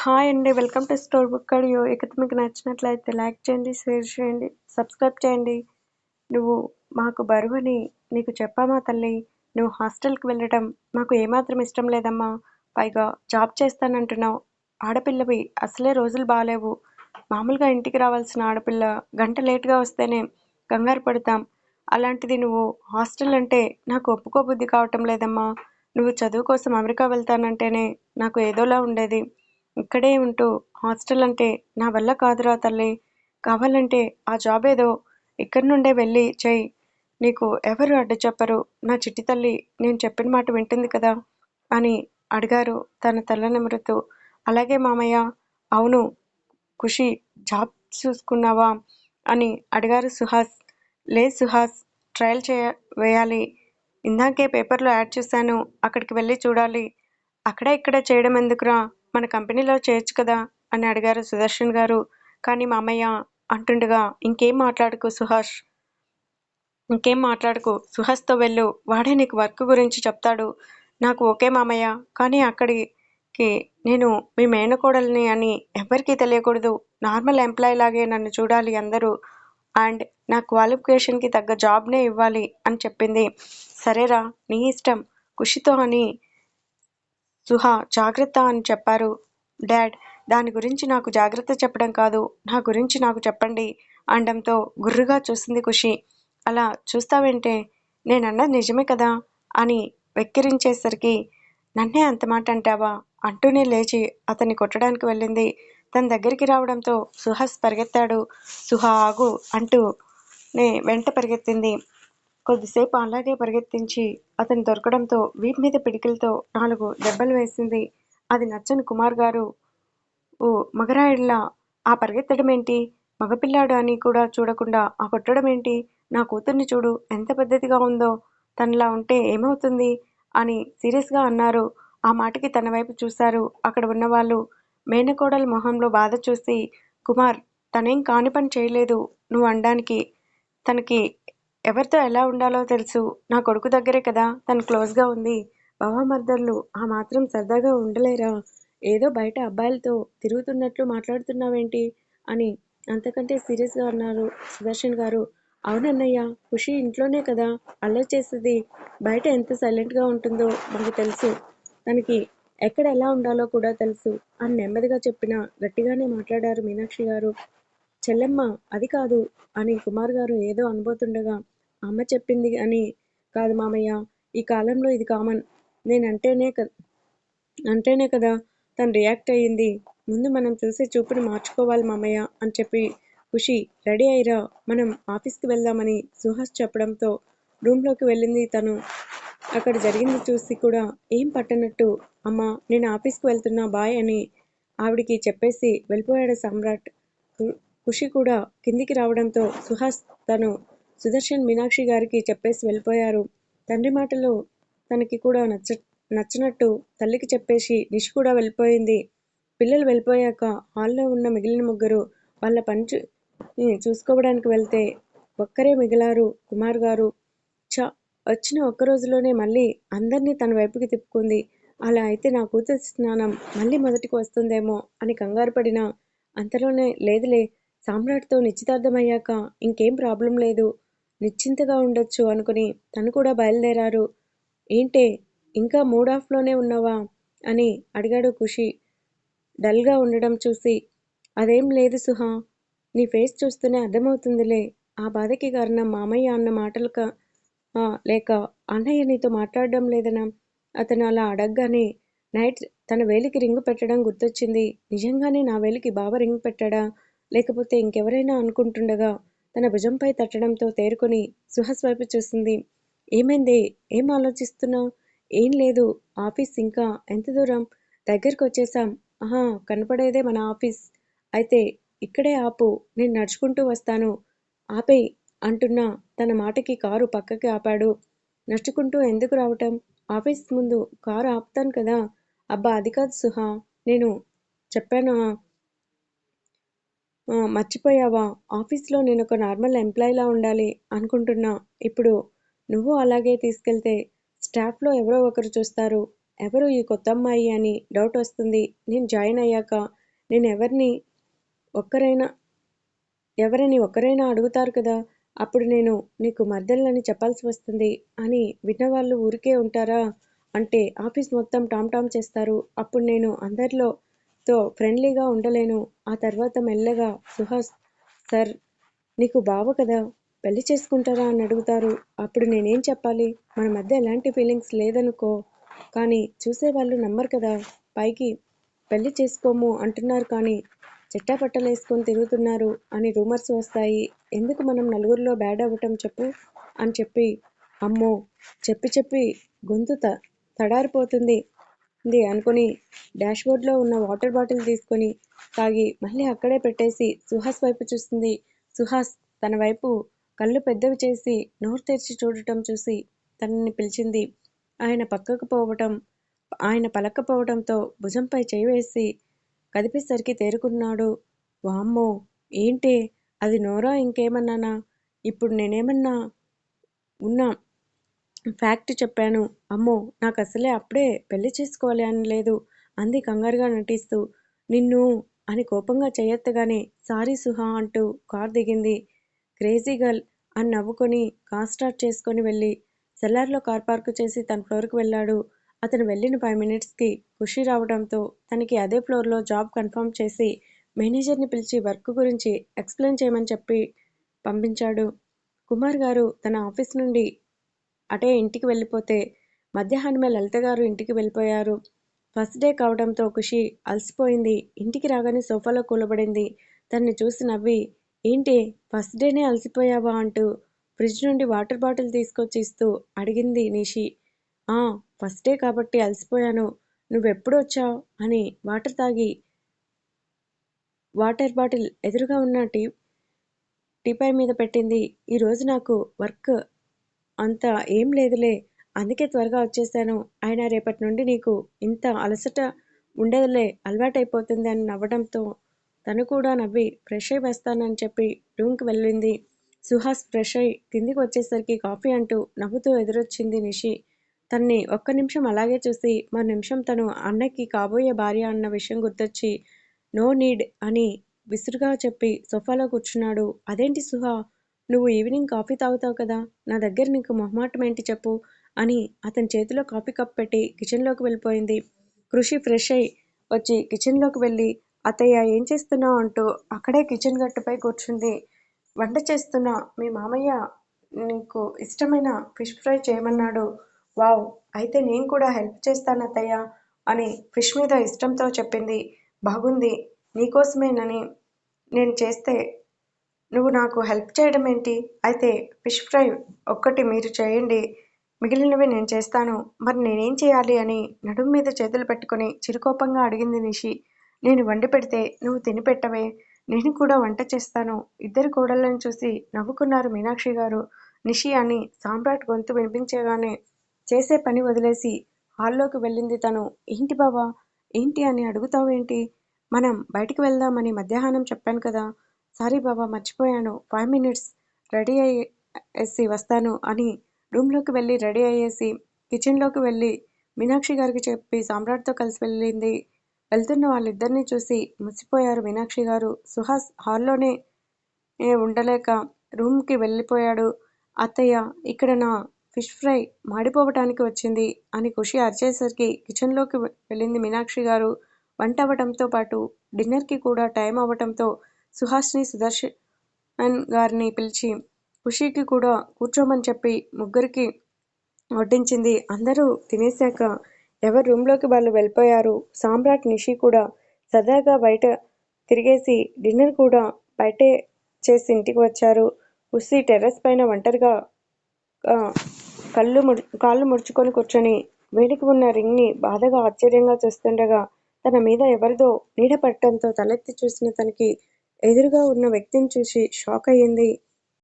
Hi అండి welcome to store book audio ఇక మీకు నచ్చినట్లయితే లైక్ చేయండి షేర్ చేయండి సబ్స్క్రైబ్ చేయండి. నువ్వు మాకు బరువని నీకు చెప్పామా తల్లి? నువ్వు హాస్టల్కి వెళ్ళటం మాకు ఏమాత్రం ఇష్టం లేదమ్మా. పైగా జాబ్ చేస్తానంటున్నావు. ఆడపిల్లవి అసలే రోజులు బాగాలేవు మామూలుగా ఇంటికి రావాల్సిన ఆడపిల్ల గంట లేట్గా వస్తేనే కంగారు పడతాం. అలాంటిది నువ్వు హాస్టల్ అంటే నాకు ఒప్పుకోబుద్ధి కావటం లేదమ్మా. నువ్వు చదువు కోసం అమెరికా వెళ్తానంటేనే నాకు ఏదోలా ఉండేది. ఇక్కడే ఉంటూ హాస్టల్ అంటే నా వల్ల కాదురా తల్లి. కావాలంటే ఆ జాబ్ ఏదో ఇక్కడి నుండే వెళ్ళి చెయ్యి నీకు ఎవరు అడ్డు చెప్పరు? నా చిట్టి తల్లి నేను చెప్పిన మాట వింటుంది కదా? అని అడిగారు తన తల అలాగే మామయ్య అవును ఖుషి జాబ్ చూసుకున్నావా? అని అడిగారు సుహాస్. లే సుహాస్ ట్రయల్ చేయ వేయాలి. ఇందాకే పేపర్లో యాడ్ చూశాను అక్కడికి వెళ్ళి చూడాలి. అక్కడ ఇక్కడ చేయడం ఎందుకురా? మన కంపెనీలో చేయొచ్చు కదా? అని అడిగారు సుదర్శన్ గారు. కానీ మామయ్య అంటుండగా ఇంకేం మాట్లాడకు సుహాష్? ఇంకేం మాట్లాడకు? సుహాస్తో వెళ్ళు. వాడే నీకు వర్క్ గురించి చెప్తాడు. నాకు ఓకే మామయ్య. కానీ అక్కడికి నేను మీ మేనకోడల్ని అని ఎవరికీ తెలియకూడదు. నార్మల్ ఎంప్లాయ్ లాగే నన్ను చూడాలి అందరూ. అండ్ నా క్వాలిఫికేషన్కి తగ్గ జాబ్నే ఇవ్వాలి అని చెప్పింది. సరేరా నీ ఇష్టం. ఖుషితో అని సుహా జాగ్రత్త అని చెప్పారు. డాడ్ దాని గురించి నాకు జాగ్రత్త చెప్పడం కాదు. నా గురించి నాకు చెప్పండి అనడంతో గుర్రుగా చూసింది ఖుషి. అలా చూస్తావేంటే నేనన్నది నిజమే కదా అని వెక్కిరించేసరికి నన్నే అంత మాట అంటావా? అంటూనే లేచి అతన్ని కొట్టడానికి వెళ్ళింది. తన దగ్గరికి రావడంతో సుహాస్ పరిగెత్తాడు. సుహా ఆగు అంటూ నే వెంట పరిగెత్తింది. కొద్దిసేపు అలాగే పరిగెత్తించి అతను దొరకడంతో వీపు మీద పిడికిలతో నాలుగు దెబ్బలు వేసింది. అది నచ్చని కుమార్ గారు. ఓ మగరాయుడిలా ఆ పరిగెత్తడం ఏంటి మగపిల్లాడు అని కూడా చూడకుండా ఆ కొట్టడం ఏంటి నా కూతుర్ని చూడు ఎంత పద్ధతిగా ఉందో. తనలా ఉంటే ఏమవుతుంది? అని సీరియస్గా అన్నారు. ఆ మాటకి తన వైపు చూశారు. అక్కడ ఉన్నవాళ్ళు మేనకోడల మొహంలో బాధ చూసి కుమార్ తనేం కాని పని చేయలేదు. నువ్వు అనడానికి తనకి ఎవరితో ఎలా ఉండాలో తెలుసు. నా కొడుకు దగ్గరే కదా తను క్లోజ్గా ఉంది. బావమర్దళ్ళు ఆ మాత్రం సరదాగా ఉండలేరా? ఏదో బయట అబ్బాయిలతో తిరుగుతున్నట్లు మాట్లాడుతున్నావేంటి? అని అంతకంటే సీరియస్గా అన్నారు సుదర్శన్ గారు. అవునన్నయ్య ఖుషి ఇంట్లోనే కదా అల్లరి చేసేది బయట ఎంత సైలెంట్గా ఉంటుందో మనకు తెలుసు. తనకి ఎక్కడ ఎలా ఉండాలో కూడా తెలుసు అని నెమ్మదిగా చెప్పిన గట్టిగానే మాట్లాడారు మీనాక్షి గారు. చెల్లెమ్మ అది కాదు. అని కుమార్ గారు ఏదో అనబోతుండగా అమ్మ చెప్పింది అని కాదు మామయ్య ఈ కాలంలో ఇది కామన్. నేనంటేనే క అంటేనే కదా తను రియాక్ట్ అయ్యింది. ముందు మనం చూసే చూపుని మార్చుకోవాలి మామయ్య అని చెప్పి ఖుషి రెడీ అయ్యిరా మనం ఆఫీస్కి వెళ్దామని సుహాస్ చెప్పడంతో రూమ్లోకి వెళ్ళింది తను. అక్కడ జరిగింది చూసి కూడా ఏం పట్టనట్టు అమ్మ నేను ఆఫీస్కి వెళ్తున్నా బాయ్ అని ఆవిడికి చెప్పేసి వెళ్ళిపోయాడు సమ్రాట్. ఖుషి కూడా కిందికి రావడంతో సుహాస్ తను సుదర్శన్ మీనాక్షి గారికి చెప్పేసి వెళ్ళిపోయారు. తండ్రి మాటలు తనకి కూడా నచ్చ నచ్చినట్టు తల్లికి చెప్పేసి నిషి కూడా వెళ్ళిపోయింది. పిల్లలు వెళ్ళిపోయాక హాల్లో ఉన్న మిగిలిన ముగ్గురు వాళ్ళ పని చూసుకోవడానికి వెళ్తే ఒక్కరే మిగిలారు కుమార్ గారు. చ వచ్చిన ఒక్క రోజులోనే మళ్ళీ అందరినీ తన వైపుకి తిప్పుకుంది. అలా అయితే నా కూతురు స్నానం మళ్ళీ మొదటికి వస్తుందేమో అని కంగారు పడిన అంతలోనే లేదులే సామ్రాట్తో నిశ్చితార్థమయ్యాక ఇంకేం ప్రాబ్లం లేదు. నిశ్చింతగా ఉండొచ్చు అనుకుని తను కూడా బయలుదేరారు. ఏంటే ఇంకా మూడ్ ఆఫ్లోనే ఉన్నావా? అని అడిగాడు ఖుషి. డల్గా ఉండడం చూసి. అదేం లేదు సుహా నీ ఫేస్ చూస్తూనే అర్థమవుతుందిలే. ఆ బాధకి కారణం మామయ్య అన్న మాటలు లేక అన్నయ్య నీతో మాట్లాడడం లేదనా? అతను అలా అడగగానే నైట్ తన వేలికి రింగు పెట్టడం గుర్తొచ్చింది. నిజంగానే నా వేలికి బాబా రింగ్ పెట్టాడా? లేకపోతే ఇంకెవరైనా అనుకుంటుండగా తన భుజంపై తట్టడంతో తేరుకొని సుహాస్ వైపు చూసింది. ఏమైంది? ఏం ఆలోచిస్తున్నావు? ఏం లేదు. ఆఫీస్ ఇంకా ఎంత దూరం? దగ్గరికి వచ్చేసాం ఆహా కనపడేదే మన ఆఫీస్. అయితే ఇక్కడే ఆపు. నేను నడుచుకుంటూ వస్తాను. ఆపేయ్ అంటున్నా. తన మాటకి కారు పక్కకి ఆపాడు. నడుచుకుంటూ ఎందుకు రావటం? ఆఫీస్ ముందు కారు ఆపుతాను కదా. అబ్బా అది కాదు సుహా. నేను చెప్పాను? మర్చిపోయావా? ఆఫీస్లో నేను ఒక నార్మల్ ఎంప్లాయీలా ఉండాలి అనుకుంటున్నా. ఇప్పుడు నువ్వు అలాగే తీసుకెళ్తే స్టాఫ్లో ఎవరో ఒకరు చూస్తారు. ఎవరు ఈ కొత్త అమ్మాయి అని డౌట్ వస్తుంది. నేను జాయిన్ అయ్యాక నేను ఎవరిని ఒక్కరైనా ఎవరిని ఒక్కరైనా అడుగుతారు కదా? అప్పుడు నేను నీకు మర్దళ్ళని చెప్పాల్సి వస్తుంది అని విన్నవాళ్ళు ఊరికే ఉంటారా? అంటే ఆఫీస్ మొత్తం టామ్ టామ్ చేస్తారు. అప్పుడు నేను అందరిలో తో ఫ్రెండ్లీగా ఉండలేను. ఆ తర్వాత మెల్లగా సుహాస్ సార్ నీకు బావ కదా పెళ్ళి చేసుకుంటారా? అని అడుగుతారు. అప్పుడు నేనేం చెప్పాలి? మన మధ్య ఎలాంటి ఫీలింగ్స్ లేదనుకో. కానీ చూసేవాళ్ళు నమ్మరు కదా పైకి పెళ్ళి చేసుకోము అంటున్నారు కానీ చెట్టాపట్టలేసుకొని తిరుగుతున్నారు అని రూమర్స్ వస్తాయి. ఎందుకు మనం నలుగురిలో బ్యాడ్ అవ్వటం చెప్పు అని చెప్పి అమ్మో చెప్పి చెప్పి గొంతు త తడారిపోతుంది. ఉంది అనుకుని డాష్బోర్డ్లో ఉన్న వాటర్ బాటిల్ తీసుకొని తాగి మళ్ళీ అక్కడే పెట్టేసి సుహాస్ వైపు చూస్తుంది. సుహాస్ తన వైపు కళ్ళు పెద్దవి చేసి నోరు తెరిచి చూడటం చూసి తనని పిలిచింది. ఆయన పక్కకు పోవటం ఆయన పలకపోవడంతో భుజంపై చేయి వేసి కదిపేసరికి తేరుకున్నాడు. వామ్మో ఏంటే? అది నోరా ఇంకేమన్నానా? ఇప్పుడు నేనేమన్నా ఉన్నా ఫ్యాక్ట్ చెప్పాను. అమ్మో నాకు అసలే అప్పుడే పెళ్ళి చేసుకోవాలి అని లేదు. అంది కంగారుగా నటిస్తూ. నిన్ను అని కోపంగా చేయెత్తగానే సారీ సుహా అంటూ కార్ దిగింది. క్రేజీ గర్ల్ అని నవ్వుకొని కార్ స్టార్ట్ చేసుకొని వెళ్ళి సెల్లార్లో కార్ పార్కు చేసి తన ఫ్లోర్కి వెళ్ళాడు. అతను వెళ్ళిన ఫైవ్ మినిట్స్కి ఖుషి రావడంతో తనకి అదే ఫ్లోర్లో జాబ్ కన్ఫర్మ్ చేసి మేనేజర్ని పిలిచి వర్క్ గురించి ఎక్స్ప్లెయిన్ చేయమని చెప్పి పంపించాడు. కుమార్ గారు తన ఆఫీస్ నుండి అటే ఇంటికి వెళ్ళిపోతే మధ్యాహ్నమే లలిత గారు ఇంటికి వెళ్ళిపోయారు. ఫస్ట్ డే కావడంతో ఖుషి అలసిపోయింది. ఇంటికి రాగానే సోఫాలో కూలబడింది. తన్ని చూసి నవ్వి ఏంటి ఫస్ట్ డేనే అలసిపోయావా? అంటూ ఫ్రిడ్జ్ నుండి వాటర్ బాటిల్ తీసుకొచ్చి ఇస్తూ అడిగింది నిషి. ఆ ఫస్ట్ డే కాబట్టి అలసిపోయాను. నువ్వెప్పుడు వచ్చావు? అని వాటర్ తాగి వాటర్ బాటిల్ ఎదురుగా ఉన్న టీ టీపాయ్ మీద పెట్టింది. ఈరోజు నాకు వర్క్ అంత ఏం లేదులే అందుకే త్వరగా వచ్చేసాను. ఆయన రేపటి నుండి నీకు ఇంత అలసట ఉండదులే అలవాటైపోతుంది అని నవ్వడంతో తను కూడా నవ్వి ఫ్రెష్ అయి వస్తానని చెప్పి రూమ్కి వెళ్ళింది. సుహాస్ ఫ్రెష్ అయి కిందికి వచ్చేసరికి కాఫీ అంటూ నవ్వుతూ ఎదురొచ్చింది నిషి. తన్ని ఒక్క నిమిషం అలాగే చూసి మరో నిమిషం తను అన్నకి కాబోయే భార్య అన్న విషయం గుర్తొచ్చి నో నీడ్ అని విసురుగా చెప్పి సోఫాలో కూర్చున్నాడు. అదేంటి సుహా? నువ్వు ఈవినింగ్ కాఫీ తాగుతావు కదా నా దగ్గర నీకు మొహమాటం ఏంటి చెప్పు అని అతని చేతిలో కాఫీ కప్ పెట్టి కిచెన్లోకి వెళ్ళిపోయింది. కృషి ఫ్రెష్ అయి వచ్చి కిచెన్లోకి వెళ్ళి అత్తయ్య ఏం చేస్తున్నావు? అంటూ అక్కడే కిచెన్ గట్టుపై కూర్చుంది. వంట చేస్తున్న మీ మామయ్య నీకు ఇష్టమైన ఫిష్ ఫ్రై చేయమన్నాడు. వావ్ అయితే నేను కూడా హెల్ప్ చేస్తాను అత్తయ్య అని ఫిష్ మీద ఇష్టంతో చెప్పింది. బాగుంది నీకోసమేనని నేను చేస్తే నువ్వు నాకు హెల్ప్ చేయడం ఏంటి? అయితే ఫిష్ ఫ్రై ఒక్కటి మీరు చేయండి. మిగిలినవి నేను చేస్తాను. మరి నేనేం చేయాలి అని నడుము మీద చేతులు పెట్టుకొని చిరుకోపంగా అడిగింది నిషి. నేను వండి పెడితే నువ్వు తిని పెట్టవే. నేను కూడా వంట చేస్తాను. ఇద్దరు కోడళ్ళని చూసి నవ్వుకున్నారు మీనాక్షి గారు. నిషి అని సామ్రాట్ గొంతు వినిపించగానే చేసే పని వదిలేసి హాల్లోకి వెళ్ళింది తను. ఏంటి బావా? ఏంటి? అని అడుగుతావేంటి? మనం బయటికి వెళ్దామని మధ్యాహ్నం చెప్పాను కదా. సారీ బాబా మర్చిపోయాను. ఫైవ్ మినిట్స్ రెడీ అయ్యేసి వస్తాను అని రూమ్లోకి వెళ్ళి రెడీ అయ్యేసి కిచెన్లోకి వెళ్ళి మీనాక్షి గారికి చెప్పి సామ్రాట్తో కలిసి వెళ్ళింది. వెళ్తున్న వాళ్ళిద్దరినీ చూసి మురిసిపోయారు మీనాక్షి గారు. సుహాస్ హాల్లోనే ఉండలేక రూమ్కి వెళ్ళిపోయాడు. అత్తయ్య ఇక్కడ నా ఫిష్ ఫ్రై మాడిపోవటానికి వచ్చింది అని ఖుషి అరిచేసరికి కిచెన్లోకి వెళ్ళింది మీనాక్షి గారు. వంట అవ్వటంతో పాటు డిన్నర్కి కూడా టైం అవ్వటంతో సుహాస్ని సుదర్శన్ గారిని పిలిచి ఖుషీకి కూడా కూర్చోమని చెప్పి ముగ్గురికి వడ్డించింది. అందరూ తినేశాక ఎవరి రూమ్లోకి వాళ్ళు వెళ్ళిపోయారు? సామ్రాట్ నిషి కూడా సరదాగా బయట తిరిగేసి డిన్నర్ కూడా బయటే చేసి ఇంటికి వచ్చారు. ఖుషి టెర్రస్ పైన ఒంటరిగా కళ్ళు ముడి కాళ్ళు ముడుచుకొని కూర్చొని వేడికి ఉన్న రింగ్ని బాధగా ఆశ్చర్యంగా చూస్తుండగా తన మీద ఎవరిదో నీడ పడటంతో తలెత్తి చూసిన తనకి ఎదురుగా ఉన్న వ్యక్తిని చూసి షాక్ అయింది